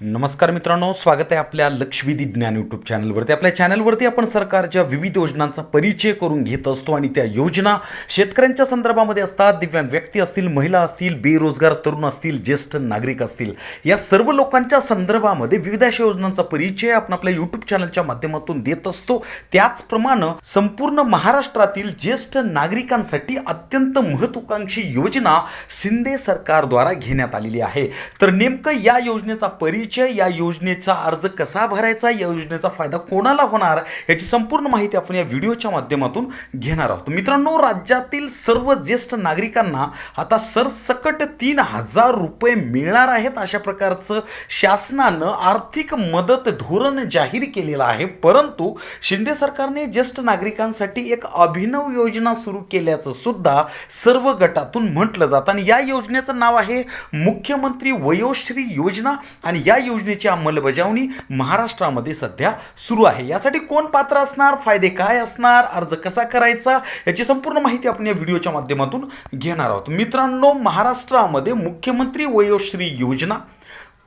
नमस्कार मित्रांनो स्वागत आहे आपल्या लक्षवेधी ज्ञान यूट्यूब चॅनलवरती आपल्या चॅनलवरती आपण सरकारच्या विविध योजनांचा परिचय करून घेत असतो आणि त्या योजना शेतकऱ्यांच्या संदर्भामध्ये असतात. दिव्यांग व्यक्ती असतील महिला असतील बेरोजगार तरुण असतील ज्येष्ठ नागरिक असतील. या सर्व लोकांच्या संदर्भामध्ये विविध अशा योजनांचा परिचय आपण आपल्या यूट्यूब चॅनलच्या माध्यमातून देत असतो. त्याचप्रमाणे संपूर्ण महाराष्ट्रातील ज्येष्ठ नागरिकांसाठी अत्यंत महत्वाकांक्षी योजना शिंदे सरकारद्वारा घेण्यात आलेली आहे. तर नेमकं या योजनेचा परिचय या योजनेचा अर्ज कसा भरायचा या योजनेचा फायदा कोणाला होणार याची संपूर्ण माहिती आपण या व्हिडिओच्या माध्यमातून घेणार आहोत. मित्रांनो राज्यातील सर्व ज्येष्ठ नागरिकांना आता सरसकट तीन हजार रुपये मिळणार आहेत अशा प्रकारचं शासनानं आर्थिक मदत धोरण जाहीर केलेलं आहे. परंतु शिंदे सरकारने ज्येष्ठ नागरिकांसाठी एक अभिनव योजना सुरू केल्याचं सुद्धा सर्व गटातून म्हटलं जातं. आणि या योजनेचं नाव आहे मुख्यमंत्री वयोश्री योजना. आणि या या योजनेची अंमलबजावणी महाराष्ट्रामध्ये सध्या सुरू आहे. यासाठी कोण पात्र असणार? फायदे काय असणार? अर्ज कसा करायचा? याची संपूर्ण माहिती आपण या व्हिडिओच्या माध्यमातून घेणार आहोत. मित्रांनो महाराष्ट्रामध्ये मुख्यमंत्री वयोश्री योजना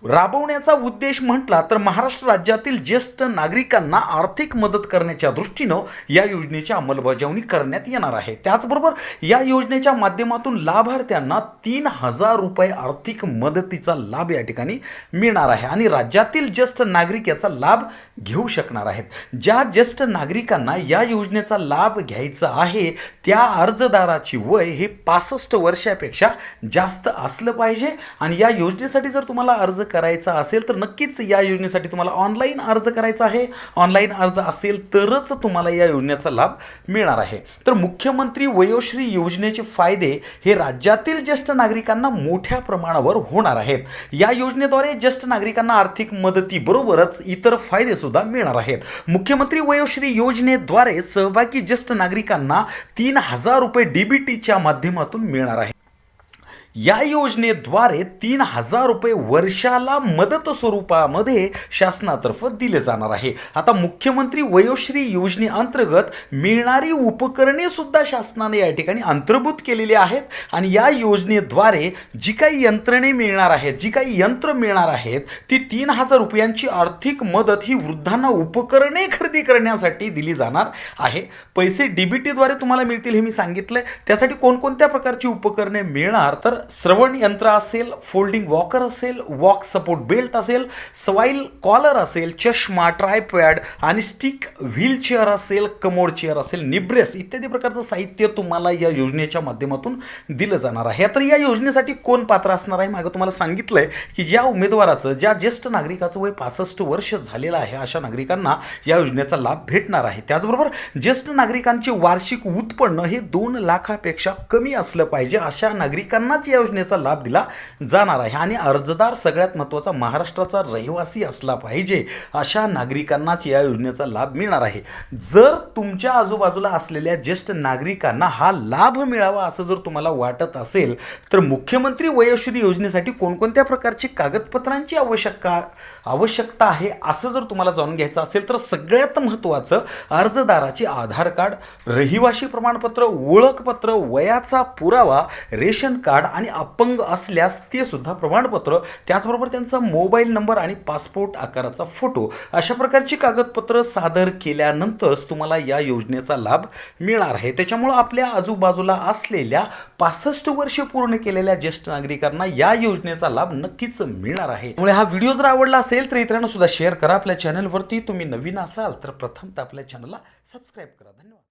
राबवण्याचा उद्देश म्हटला तर महाराष्ट्र राज्यातील ज्येष्ठ नागरिकांना आर्थिक मदत करण्याच्या दृष्टीनं या योजनेची अंमलबजावणी करण्यात येणार आहे. त्याचबरोबर या योजनेच्या माध्यमातून लाभार्थ्यांना तीन हजार रुपये आर्थिक मदतीचा लाभ या ठिकाणी मिळणार आहे आणि राज्यातील ज्येष्ठ नागरिक याचा लाभ घेऊ शकणार आहेत. ज्या ज्येष्ठ नागरिकांना या योजनेचा लाभ घ्यायचा आहे त्या अर्जदाराची वय हे पासष्ट वर्षापेक्षा जास्त असलं पाहिजे आणि या योजनेसाठी जर तुम्हाला अर्ज करायचा असेल तर नक्कीच या योजनेसाठी तुम्हाला ऑनलाईन अर्ज करायचा आहे. ऑनलाईन अर्ज असेल तरच तुम्हाला या योजनेचा लाभ मिळणार आहे. तर मुख्यमंत्री वयोश्री योजनेचे फायदे हे राज्यातील ज्येष्ठ नागरिकांना मोठ्या प्रमाणावर होणार आहेत. या योजनेद्वारे ज्येष्ठ नागरिकांना आर्थिक मदतीबरोबरच इतर फायदे सुद्धा मिळणार आहेत. मुख्यमंत्री वयोश्री योजनेद्वारे सहभागी ज्येष्ठ नागरिकांना तीन हजार रुपये डीबीटीच्या माध्यमातून मिळणार आहे. या योजनेद्वारे तीन हजार रुपये वर्षाला मदत स्वरूपामध्ये शासनातर्फे दिले जाणार आहे. आता मुख्यमंत्री वयोश्री योजनेअंतर्गत मिळणारी उपकरणे सुद्धा शासनाने या ठिकाणी अंतर्भूत केलेली आहेत आणि या योजनेद्वारे जी काही यंत्रणे मिळणार आहेत जी काही यंत्र मिळणार आहेत ती तीन हजार रुपयांची आर्थिक मदत ही वृद्धांना उपकरणे खरेदी करण्यासाठी दिली जाणार आहे. पैसे डीबीटीद्वारे तुम्हाला मिळतील हे मी सांगितलं त्यासाठी कोणकोणत्या प्रकारची उपकरणे मिळणार? तर श्रवण यंत्र असेल फोल्डिंग वॉकर असेल वॉक सपोर्ट बेल्ट असेल स्वाईल कॉलर असेल चष्मा ट्रायपॅड आणि स्टिक व्हीलचेअर असेल कमोड चेअर असेल निब्रेस इत्यादी प्रकारचं साहित्य तुम्हाला या योजनेच्या माध्यमातून दिलं जाणार आहे. तर या योजनेसाठी कोण पात्र असणार आहे? मागं तुम्हाला सांगितलं आहे की ज्या उमेदवाराचं ज्या ज्येष्ठ नागरिकाचं वय पासष्ट वर्ष झालेलं आहे अशा नागरिकांना या योजनेचा लाभ भेटणार आहे. त्याचबरोबर ज्येष्ठ नागरिकांचे वार्षिक उत्पन्न हे दोन लाखापेक्षा कमी असलं पाहिजे अशा नागरिकांनाच या योजनेचा लाभ दिला जाणार आहे आणि अर्जदार सगळ्यात महत्त्वाचा महाराष्ट्राचा रहिवासी असला पाहिजे अशा नागरिकांनाच या योजनेचा लाभ मिळणार आहे. जर तुमच्या आजूबाजूला असलेल्या ज्येष्ठ नागरिकांना हा लाभ मिळावा असं जर तुम्हाला वाटत असेल तर मुख्यमंत्री वयोश्री योजनेसाठी कोणकोणत्या प्रकारची कागदपत्रांची आवश्यकता आवश्यकता आहे असं जर तुम्हाला जाणून घ्यायचं असेल तर सगळ्यात महत्त्वाचं अर्जदाराचे आधार कार्ड रहिवाशी प्रमाणपत्र ओळखपत्र वयाचा पुरावा रेशन कार्ड आणि आणि अपंग असल्यास ते सुद्धा प्रमाणपत्र त्याचबरोबर त्यांचा मोबाईल नंबर आणि पासपोर्ट आकाराचा फोटो अशा प्रकारची कागदपत्रं सादर केल्यानंतरच तुम्हाला या योजनेचा लाभ मिळणार आहे. त्याच्यामुळं आपल्या आजूबाजूला असलेल्या पासष्ट वर्ष पूर्ण केलेल्या ज्येष्ठ नागरिकांना या योजनेचा लाभ नक्कीच मिळणार आहे. त्यामुळे हा व्हिडिओ जर आवडला असेल तर इतरांना सुद्धा शेअर करा. आपल्या चॅनलवरती तुम्ही नवीन असाल तर प्रथमतः आपल्या चॅनलला सबस्क्राईब करा. धन्यवाद.